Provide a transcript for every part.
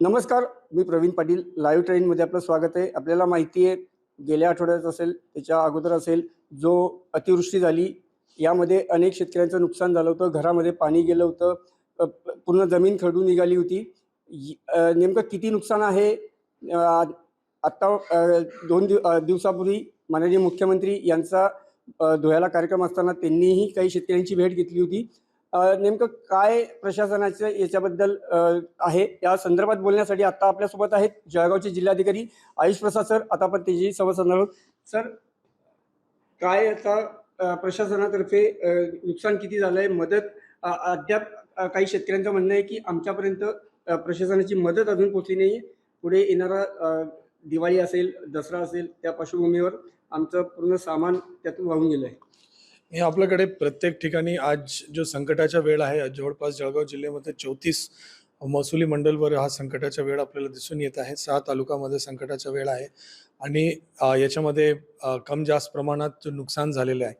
नमस्कार मी प्रवीण पाटील. लाईव्ह ट्रेनमध्ये आपलं स्वागत आहे. आपल्याला माहिती आहे गेल्या आठवड्यात असेल त्याच्या अगोदर असेल जो अतिवृष्टी झाली यामध्ये अनेक शेतकऱ्यांचं नुकसान झालं होतं. घरामध्ये पाणी गेलं होतं. पूर्ण जमीन खडून निघाली होती. नेमकं किती नुकसान आहे? आत्ता दोन दिव दिवसापूर्वी माननीय मुख्यमंत्री यांचा धुळ्याला कार्यक्रम असताना त्यांनीही काही शेतकऱ्यांची भेट घेतली होती. नेमकं काय प्रशासनाचं याच्याबद्दल आहे? या संदर्भात बोलण्यासाठी आता आपल्यासोबत आहेत जळगावचे जिल्हाधिकारी आयुष प्रसाद सर. आता आपण त्याची संवाद साधणार आहोत. सर काय आता प्रशासनातर्फे नुकसान किती झालं आहे मदत अद्याप काही शेतकऱ्यांचं म्हणणं आहे की आमच्यापर्यंत प्रशासनाची मदत अजून पोचली नाही पुढे येणारा दिवाळी असेल दसरा असेल त्या पार्श्वभूमीवर आमचं पूर्ण सामान त्यातून वाहून गेलं आहे हे आपल्याकडे प्रत्येक ठिकाणी आज जो संकटाचा वेळ आहे जवळपास जळगाव जिल्ह्यामध्ये चौतीस महसुली मंडलवर हा संकटाचा वेळ आपल्याला दिसून येत आहे. सहा तालुक्यामध्ये संकटाचा वेळ आहे आणि याच्यामध्ये कम जास्त प्रमाणात नुकसान झालेलं आहे.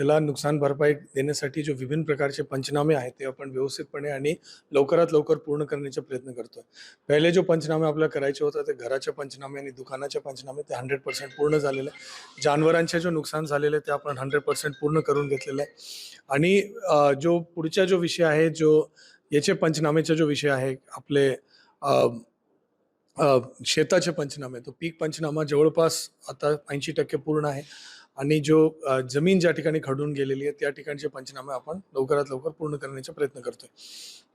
त्याला नुकसान भरपाई देण्यासाठी जो विभिन्न प्रकारचे पंचनामे आहेत ते आपण व्यवस्थितपणे आणि लवकरात लवकर पूर्ण करण्याचा प्रयत्न करतोय. पहिले जो पंचनामे आपल्याला करायचे होता ते घराचे पंचनामे आणि दुकानाचे पंचनामे ते हंड्रेड पर्सेंट पूर्ण झालेले आहे जानवरांचे जो नुकसान झालेलं आहे ते आपण हंड्रेड पर्सेंट पूर्ण करून घेतलेलं आहे. आणि जो पुढचा जो विषय आहे जो याचे पंचनामेचा जो विषय आहे आपले शेताचे पंचनामे तो पीक पंचनामा जवळपास आता ऐंशी टक्के पूर्ण आहे. आणि जो जमीन ज्या ठिकाणी खडून गेलेली आहे त्या ठिकाणचे पंचनामे आपण लवकरात लवकर पूर्ण करण्याचा प्रयत्न करतोय.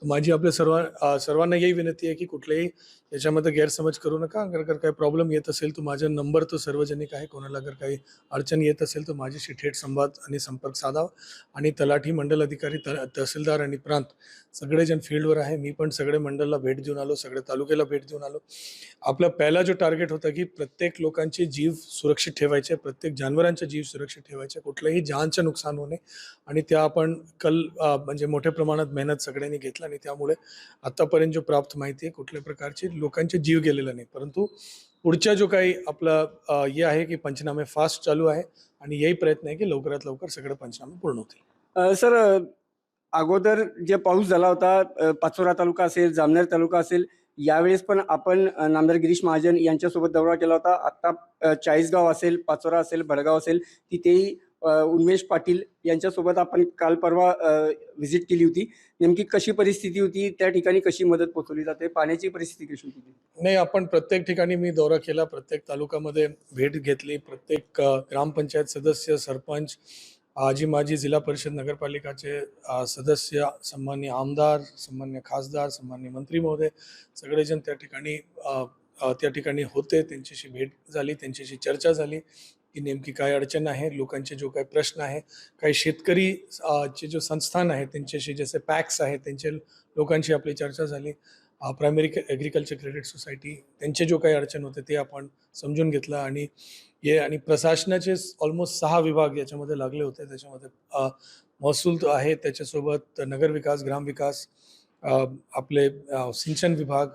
तर माझी आपल्या सर्व सर्वांना यही विनंती आहे की कुठलेही याच्यामध्ये गैरसमज करू नका. जर काही प्रॉब्लेम येत असेल तर माझा नंबर तो सार्वजनिक आहे. कोणाला जर काही अडचण येत असेल तर माझ्याशी थेट संवाद आणि संपर्क साधावा. आणि तलाठी मंडल अधिकारी त तहसीलदार आणि प्रांत सगळेजण फील्डवर आहे. मी पण सगळे मंडलला भेट देऊन आलो सगळ्या तालुक्याला भेट देऊन आलो. आपला पहिला जो टार्गेट होता की प्रत्येक लोकांचे जीव सुरक्षित ठेवायचे प्रत्येक जानवरांचे जीव सुरक्षित ठेवायचे कुठल्याही जानचं नुकसान होणे आणि त्या आपण कल म्हणजे मोठ्या प्रमाणात मेहनत सगळ्यांनी घेतला आणि त्यामुळे आतापर्यंत जो प्राप्त माहिती आहे कुठल्या प्रकारची लोकांचे जीव गेलेला नाही. परंतु पुढच्या जो काही आपला हे आहे की पंचनामे फास्ट चालू आहे आणि याही प्रयत्न आहे की लवकरात लवकर सगळे पंचनामे पूर्ण होतील. सर अगोदर जे पाऊस झाला होता पाचोरा तालुका असेल जामनेर तालुका असेल यावेळेस पण आपण नामदार गिरीश महाजन यांच्यासोबत दौरा केला होता. आत्ता चाळीसगाव असेल पाचोरा असेल भडगाव असेल तिथेही अ, उन्मेष पाटील यांच्यासोबत आपण काल परवा व्हिजिट केली होती. नेमकी कशी परिस्थिती होती त्या ठिकाणी कशी मदत पोहोचवली जाते पाण्याची परिस्थिती कशी होती? नाही आपण प्रत्येक ठिकाणी मी दौरा केला. प्रत्येक तालुक्यामध्ये भेट घेतली. प्रत्येक ग्रामपंचायत सदस्य सरपंच आजी माजी जिल्हा परिषद नगरपालिकाचे सदस्य सन्मान्य आमदार सन्मान्य खासदार सन्मान्य मंत्री महोदय सगळेजण त्या ठिकाणी त्या ठिकाणी होते. त्यांच्याशी भेट झाली त्यांच्याशी चर्चा झाली की नेमकी काय अडचण आहे लोकांचे जो काही प्रश्न आहे काही शेतकरी चे जो संस्थान आहे त्यांच्याशी जसे पॅक्स आहेत त्यांच्या लोकांशी आपली चर्चा झाली. प्रायमरी ॲग्रिकल्चर क्रेडिट सोसायटी त्यांचे जो काही अडचण होते ते आपण समजून घेतलं आणि हे आणि प्रशासनाचे ऑलमोस्ट सहा विभाग याच्यामध्ये लागले होते. त्याच्यामध्ये महसूल आहे त्याच्यासोबत नगरविकास ग्रामविकास आपले सिंचन विभाग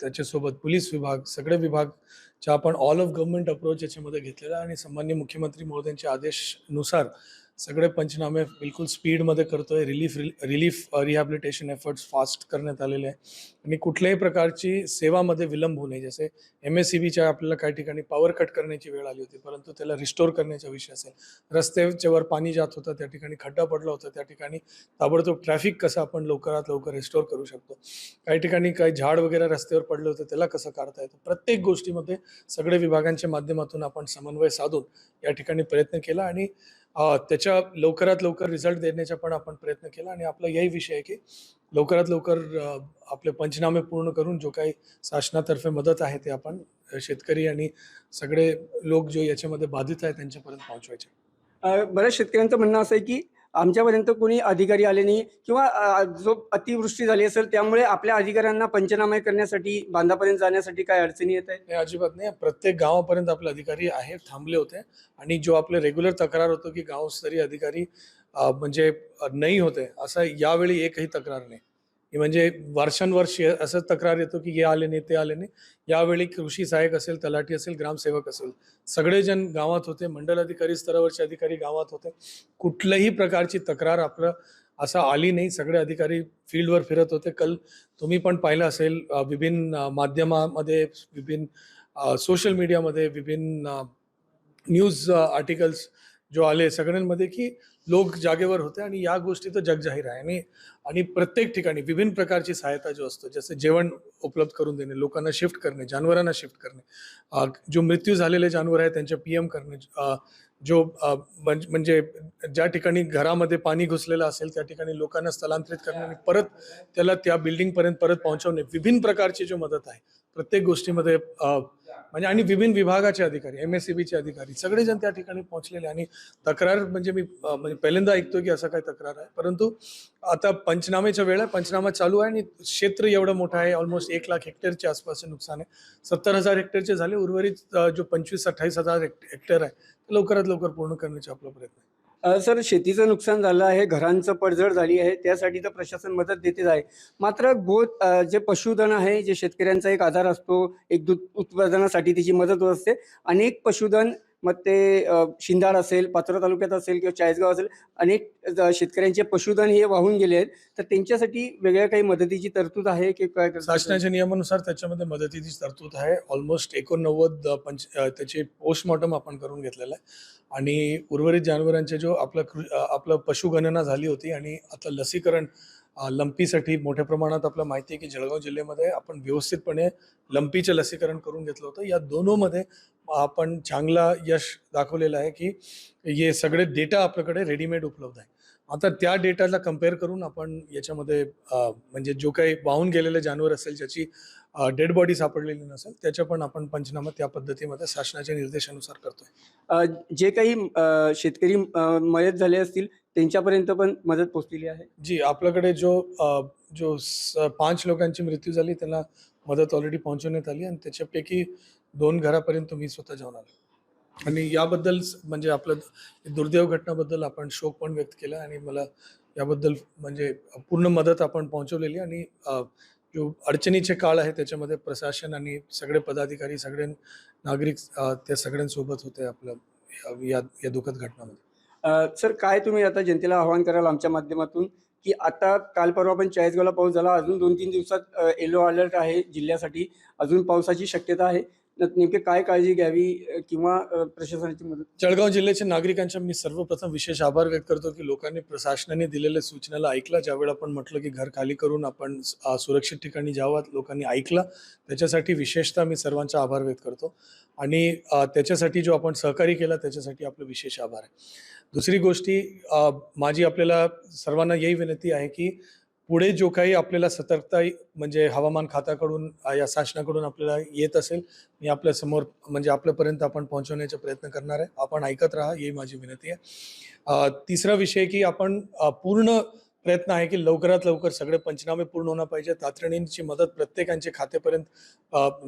त्याच्यासोबत पोलीस विभाग सगळे विभागच्या आपण ऑल ऑफ गव्हर्नमेंट अप्रोच याच्यामध्ये घेतलेला आणि सन्मान्य मुख्यमंत्री महोदयांच्या आदेशनुसार सगळे पंचनामे बिलकुल स्पीडमध्ये करतोय. Relief relief rehabilitation efforts fast करण्यात आलेले आहे आणि कुठल्याही प्रकारची सेवामध्ये विलंब होऊ नये. जसे एम एस सी बीच्या आपल्याला काही ठिकाणी पॉवर कट करण्याची वेळ आली होती परंतु त्याला रिस्टोर करण्याचा विषय असेल. रस्त्याच्या वर पाणी जात होतं त्या ठिकाणी खड्डा पडला होता त्या ठिकाणी ताबडतोब ट्रॅफिक कसं आपण लवकरात लवकर रिस्टोर करू शकतो? काही ठिकाणी काही झाड वगैरे रस्त्यावर पडलं होतं त्याला कसं काढता येतं? प्रत्येक गोष्टीमध्ये सगळे विभागांच्या माध्यमातून आपण समन्वय साधून या ठिकाणी प्रयत्न केला आणि त्याच्या लवकरात लवकर रिझल्ट देण्याचा पण आपण प्रयत्न केला आणि आपला याही विषय आहे की लवकरात लवकर आपले पंचनामे पूर्ण करून जो काही शासनातर्फे मदत आहे ते आपण शेतकरी आणि सगळे लोक जो याच्यामध्ये बाधित आहे त्यांच्यापर्यंत पोहोचवायचे. बऱ्याच शेतकऱ्यांचं म्हणणं असं आहे की आमच्यापर्यंत कोणी अधिकारी आले नाही किंवा जो अतिवृष्टी झाली असेल त्यामुळे आपल्या अधिकाऱ्यांना पंचनामे करण्यासाठी बांधापर्यंत जाण्यासाठी काय अडचणी येत आहे अजिबात नाही. प्रत्येक गावापर्यंत आपले अधिकारी आहे थांबले होते. आणि जो आपले रेग्युलर तक्रार होतो की गावस्तरीय अधिकारी म्हणजे नाही होते असं यावेळी एकही तक्रार नाही. की म्हणजे वर्षानुवर्ष असं तक्रार येतो की हे आले नाही ते आले नाही. यावेळी कृषी सहाय्यक असेल तलाठी असेल ग्रामसेवक असेल सगळेजण गावात होते. मंडल अधिकारी स्तरावरचे अधिकारी गावात होते. कुठल्याही प्रकारची तक्रार आपलं असं आली नाही. सगळे अधिकारी फील्डवर फिरत होते. कल तुम्ही पण पाहिलं असेल विभिन्न माध्यमामध्ये विभिन्न सोशल मीडियामध्ये विभिन्न न्यूज आर्टिकल्स जो आले सगळ्यांमध्ये की लोक जागेवर होते आणि या गोष्टी तर जगजाहीर आहे. आणि आणि प्रत्येक ठिकाणी विभिन्न प्रकारची सहायता जो असतो जसे जेवण उपलब्ध करून देणे लोकांना शिफ्ट करणे जानवरांना शिफ्ट करणे जो मृत्यू झालेले जानवर आहे त्यांचे पी एम करणे जो म्हणजे ज्या ठिकाणी घरामध्ये पाणी घुसलेलं असेल त्या ठिकाणी लोकांना स्थलांतरित करणे आणि परत त्याला त्या बिल्डिंगपर्यंत परत पोहोचवणे विभिन्न प्रकारची जो मदत आहे प्रत्येक गोष्टीमध्ये म्हणजे आणि विभिन्न विभागाचे अधिकारी एम एस सी बीचे अधिकारी सगळेजण त्या ठिकाणी पोहोचलेले आणि तक्रार म्हणजे मी म्हणजे पहिल्यांदा ऐकतो की असं काय तक्रार आहे. परंतु आता पंचनामेच्या वेळ आहे पंचनामा चालू आहे आणि क्षेत्र एवढं मोठं आहे ऑलमोस्ट एक लाख हेक्टरच्या आसपासचे नुकसान आहे. सत्तर हजार हेक्टरचे झाले उर्वरित जो पंचवीस अठ्ठावीस हजार हेक्टर आहे लवकरात लवकर पूर्ण करण्याचा आपला प्रयत्न आहे. सर शेतीचं नुकसान झालं आहे घरांचं पडझड झाली आहे त्यासाठी तर प्रशासन मदत देतेच आहे. मात्र बोध जे पशुधन आहे जे शेतकऱ्यांचा एक आधार असतो एक दूध उत्पादनासाठी त्याची मदत होत असते. अनेक पशुधन मग ते अ, शिंदाड असेल पाचोरा तालुक्यात असेल किंवा चाळीसगाव असेल अनेक शेतकऱ्यांचे पशुधन हे वाहून गेले आहेत. तर त्यांच्यासाठी वेगळ्या काही मदतीची तरतूद आहे की काय शासनाच्या नियमानुसार त्याच्यामध्ये मदतीची तरतूद आहे. ऑलमोस्ट एकोणनव्वद पंच त्याचे पोस्टमॉर्टम आपण करून घेतलेलं आहे. आणि उर्वरित जनावरांचे जो आपलं कृ- आपलं पशुगणना झाली होती आणि आता लसीकरण लंपीसाठी मोठ्या प्रमाणात आपलं माहिती आहे की जळगाव जिल्ह्यामध्ये आपण व्यवस्थितपणे लंपीचं लसीकरण करून घेतलं होतं. या दोनोमध्ये आपण चांगला यश दाखवलेलं आहे की हे सगळे डेटा आपल्याकडे रेडीमेड उपलब्ध आहे. आता त्या डेटाला कंपेअर करून आपण याच्यामध्ये म्हणजे जो काही वाहून गेलेले जानवर असेल ज्याची डेड बॉडी सापडलेली नसेल त्याच्या पण आपण पंचनामा त्या पद्धतीमध्ये शासनाच्या निर्देशानुसार करतोय. जे काही शेतकरी मयत झाले असतील त्यांच्यापर्यंत पण मदत पोहोचलेली आहे. जी आपल्याकडे जो अ, जो स- पाच लोकांची मृत्यू झाली त्यांना मदत ऑलरेडी पोहोचवण्यात आली आणि त्याच्यापैकी दोन घरापर्यंत मी स्वतः जाऊन आलो. आणि याबद्दल स- म्हणजे आपलं दुर्दैव घटनाबद्दल आपण शोक पण व्यक्त केला आणि मला याबद्दल म्हणजे पूर्ण मदत आपण पोहोचवलेली आणि अ, जो अडचणीचे काळ आहे त्याच्यामध्ये प्रशासन आणि सगळे पदाधिकारी सगळे नागरिक अ, त्या सगळ्यांसोबत होते आपलं या- या या दुःखद घटनामध्ये. सर काय तुम्ही आता जनतेला आवाहन कराल आमच्या माध्यमातून की आता काल परवा पण चाळीसगावला पाऊस झाला. अजून दोन तीन दिवसात येलो अलर्ट आहे जिल्ह्यासाठी. अजून पावसाची शक्यता आहे. नेमके काय काळजी घ्यावी किंवा प्रशासनाची मदत? जळगाव जिल्ह्याच्या नागरिकांच्या मी सर्वप्रथम विशेष आभार व्यक्त करतो की लोकांनी प्रशासनाने दिलेल्या सूचनेला ऐकलं. ज्यावेळी आपण म्हटलं की घर खाली करून आपण सुरक्षित ठिकाणी जावं लोकांनी ऐकलं. त्याच्यासाठी विशेषतः मी सर्वांचा आभार व्यक्त करतो. आणि त्याच्यासाठी जो आपण सहकार्य केला त्याच्यासाठी आपलं विशेष आभार आहे. दुसरी गोष्टी माझी आपल्याला सर्वांना यही विनंती आहे की पुढे जो काही आपल्याला सतर्कता म्हणजे हवामान खात्याकडून या शासनाकडून आपल्याला येत असेल मी आपल्यासमोर म्हणजे आपल्यापर्यंत आपण पोहोचवण्याचा प्रयत्न करणार आहे. आपण ऐकत राहा ही माझी विनंती आहे. तिसरा विषय की आपण पूर्ण प्रयत्न आहे की लवकरात लवकर सगळे पंचनामे पूर्ण होणं पाहिजे. तातडीची मदत प्रत्येकांचे खात्यापर्यंत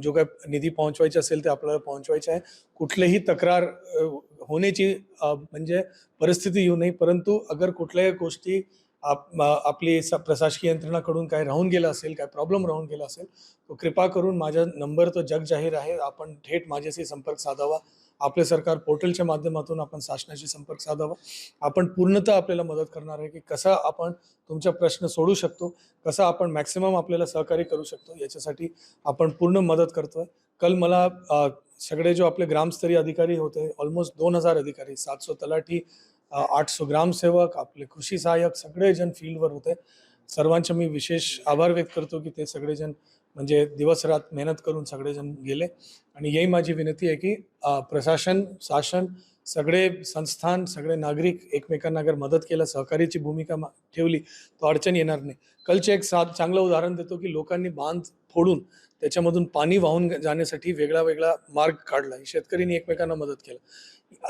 जो काय निधी पोहोचवायचा असेल ते आपल्याला पोहोचवायचे आहे. कुठलीही तक्रार होण्याची म्हणजे परिस्थिती येऊ नये. परंतु अगर कुठल्याही गोष्टी आप आपली स- प्रशासकीय यंत्रणाकडून काय राहून गेलं असेल काय प्रॉब्लेम राहून गेला असेल तो कृपा करून माझा नंबर तो जग जाहीर आहे आपण थेट माझ्याशी संपर्क साधावा. आपले सरकार पोर्टलच्या माध्यमातून आपण शासनाशी संपर्क साधावा. आपण पूर्णतः आपल्याला मदत करणार आहे की कसा आपण तुमचा प्रश्न सोडू शकतो कसा आपण मॅक्सिमम आपल्याला सहकार्य करू शकतो याच्यासाठी आपण पूर्ण मदत करतोय. कल मला सगळे जो आपले ग्रामस्तरीय अधिकारी होते ऑलमोस्ट दोन हजार अधिकारी सातशे तलाठी आठशे ग्रामसेवक आपले कृषी सहाय्यक सगळेजण फील्डवर होते. सर्वांचे मी विशेष आभार व्यक्त करतो की ते सगळेजण म्हणजे दिवसरात मेहनत करून सगळेजण गेले. आणि यही माझी विनंती आहे की प्रशासन शासन सगळे संस्थान सगळे नागरिक एकमेकांना अगर मदत केलं सहकार्याची भूमिका ठेवली तर अडचण येणार नाही. कलचे एक सा चांगलं उदाहरण देतो की लोकांनी बांध फोडून त्याच्यामधून पाणी वाहून जाण्यासाठी वेगळा वेगळा मार्ग काढला. शेतकरीने एकमेकांना मदत केलं.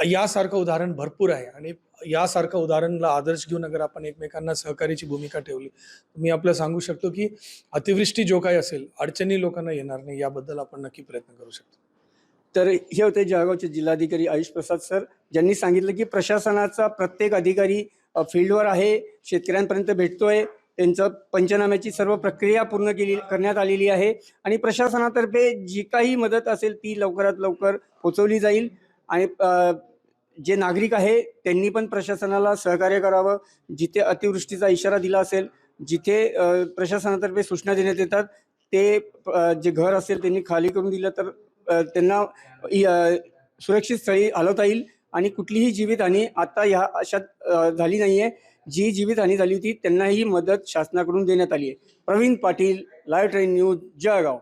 यासारखं उदाहरण भरपूर आहे आणि यासारखं उदाहरणला आदर्श घेऊन अगर आपण एकमेकांना सहकार्याची भूमिका ठेवली मी आपल्याला सांगू शकतो की अतिवृष्टी जो काही असेल अडचणी लोकांना येणार नाही याबद्दल आपण नक्की प्रयत्न करू शकतो. तर हे होते जळगावचे जिल्हाधिकारी आयुष प्रसाद सर. ज्यांनी सांगितलं की प्रशासनाचा प्रत्येक अधिकारी फील्डवर आहे शेतकऱ्यांपर्यंत भेटतोय. त्यांचं पंचनाम्याची सर्व प्रक्रिया पूर्ण केली करण्यात आलेली आहे. आणि प्रशासनातर्फे जी काही मदत असेल ती लवकरात लवकर पोचवली जाईल. आणि जे नागरिक आहे त्यांनी पण प्रशासनाला सहकार्य करावं. जिथे अतिवृष्टीचा इशारा दिला असेल जिथे प्रशासनातर्फे सूचना देण्यात येतात ते जे घर असेल त्यांनी खाली करून दिलं तर त्यांना सुरक्षित स्थळी हलवता येईल आणि कुठलीही जीवितहानी आता ह्या अशात झाली नाही आहे जी जीवितहानी झाली होती त्यांनाही मदत शासनाकडून देण्यात आली आहे. Pravin Patil live train news Jalgaon.